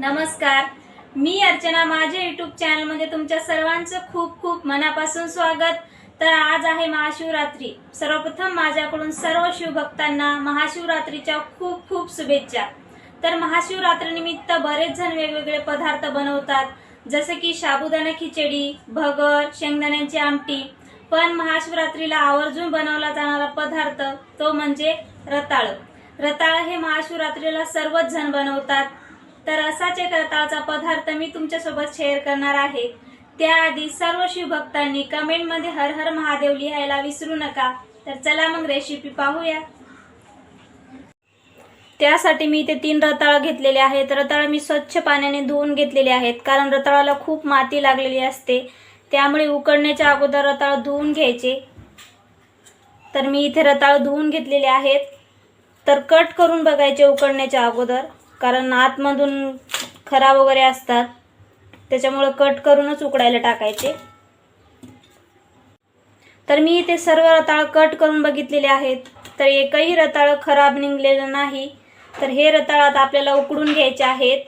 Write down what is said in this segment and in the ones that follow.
नमस्कार. मी अर्चना माझ्या युट्यूब चॅनलमध्ये तुमच्या सर्वांचं खूप खूप मनापासून स्वागत. तर आज आहे महाशिवरात्री. सर्वप्रथम माझ्याकडून सर्व शिवभक्तांना महाशिवरात्रीच्या खूप खूप शुभेच्छा. तर महाशिवरात्रीनिमित्त बरेच जण वेगवेगळे पदार्थ बनवतात. जसे की साबुदाणा खिचडी भगर शेंगदाण्याची आमटी. पण महाशिवरात्रीला आवर्जून बनवला जाणारा पदार्थ तो म्हणजे रताळ. रताळ हे महाशिवरात्रीला सर्वच जण बनवतात. तर असाच एक रताळचा पदार्थ मी तुमच्यासोबत शेअर करणार आहे. त्याआधी सर्व शिवभक्तांनी कमेंटमध्ये हर हर महादेव लिहायला विसरू नका. तर चला मग रेसिपी पाहूया. त्यासाठी मी इथे तीन रताळ घेतलेले आहेत. रताळ मी स्वच्छ पाण्याने धुवून घेतलेले आहेत. कारण रताळाला खूप माती लागलेली असते. त्यामुळे उकडण्याच्या अगोदर रताळ धुवून घ्यायचे. तर मी इथे रताळ धुवून घेतलेले आहेत. तर कट करून बघायचे उकडण्याच्या अगोदर. कारण आतमधून खराब वगैरे असतात. त्याच्यामुळं कट करूनच उकडायला टाकायचे. तर मी इथे सर्व रताळ कट करून बघितलेले आहेत. तर एकही रताळ खराब निघलेलं नाही. तर हे रताळ आता आपल्याला उकडून घ्यायचे आहेत.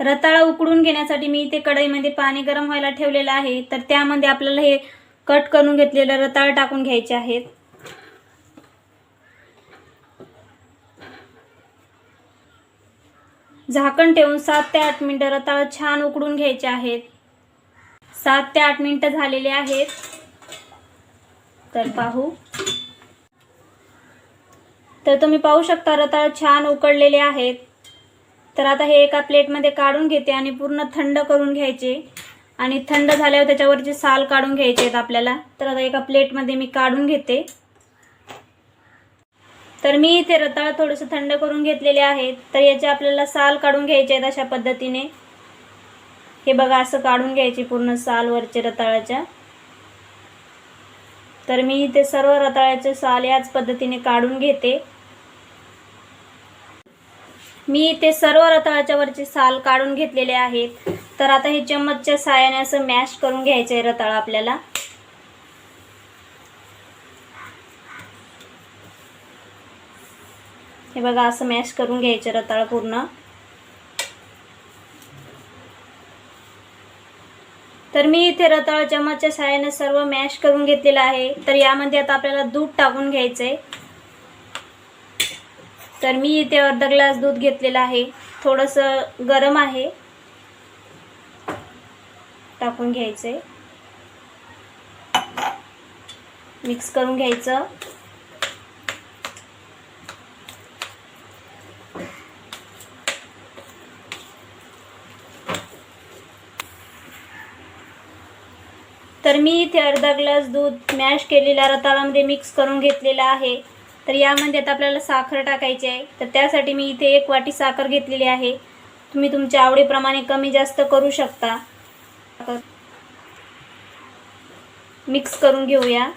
रताळा उकडून घेण्यासाठी मी इथे कढईमध्ये पाणी गरम व्हायला ठेवलेलं आहे. तर त्यामध्ये आपल्याला हे कट करून घेतलेलं रताळ टाकून घ्यायचे आहेत. झाकण ठेवून सात ते आठ मिनिटं रताळ छान उकडून घ्यायचे आहेत. सात ते आठ मिनिटं झालेले आहेत. तर पाहू. तर तुम्ही पाहू शकता रताळ छान उकडलेले आहेत. तर आता हे एका प्लेटमध्ये काढून घेते आणि पूर्ण थंड करून घ्यायचे. आणि थंड झाल्यावर त्याच्यावरचे साल काढून घ्यायचे आहेत आपल्याला. तर आता एका प्लेटमध्ये मी काढून घेते. तर मी इथे रताळ थोडंसं थंड करून घेतलेले आहेत तर याचे आपल्याला साल काढून घ्यायचे आहेत अशा पद्धतीने. हे बघा असं काढून घ्यायचे पूर्ण साल वरचे रताळाच्या. तर मी इथे सर्व रताळ्याचे साल याच पद्धतीने काढून घेते. मी इथे सर्व रताळाच्या वरचे साल काढून घेतलेले आहेत. तर आता हे चम्मचच्या साहाय्याने असं मॅश करून घ्यायचं आहे रताळ आपल्याला. हे बघा असं मॅश करून घ्यायचं रताळ पूर्ण. तर मी इथे रताळ चमचच्या सहाय्याने सर्व मॅश करून घेतलेलं आहे. तर यामध्ये आता आपल्याला दूध टाकून घ्यायचंय. तर मी इथे अर्धा ग्लास दूध घेतलेलं आहे. थोडंसं गरम आहे. टाकून घ्यायचंय. मिक्स करून घ्यायचं. तर मी इथे अर्धा ग्लास दूध मॅश केलेल्या रताळामध्ये मिक्स करून घेतलेलं आहे. तर यामध्ये म्हणजे आता आपल्याला साखर टाकायची आहे. तर त्यासाठी मी इथे एक वाटी साखर घेतलेली आहे. तुम्ही तुमच्या आवडीप्रमाणे कमी जास्त करू शकता. मिक्स करून घेऊया.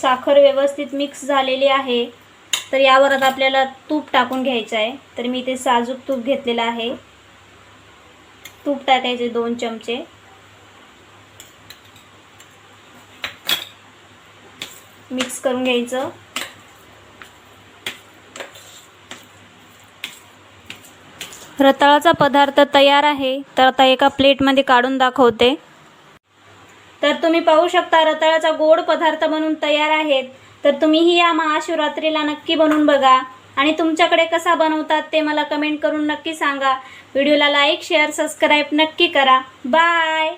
साखर व्यवस्थित मिक्स झालेली आहे. तर यावर आता आपल्याला तूप टाकून घ्यायचं आहे. तर मी इथे साजूक तूप घेतलेलं आहे. तूप टाकायचे दोन चमचे. मिक्स करून घ्यायचं. रताळाचा पदार्थ तयार आहे. तर आता एका प्लेटमध्ये काढून दाखवते. तर तुम्ही पाहू शकता रताळाचा गोड पदार्थ बनून तयार आहेत. तर तुम्हीही या महाशिवरात्रीला नक्की बनवून बघा. आणि तुमच्याकडे कसा बनवतात ते मला कमेंट करून नक्की सांगा. व्हिडिओला लाईक शेअर सबस्क्राईब नक्की करा. बाय!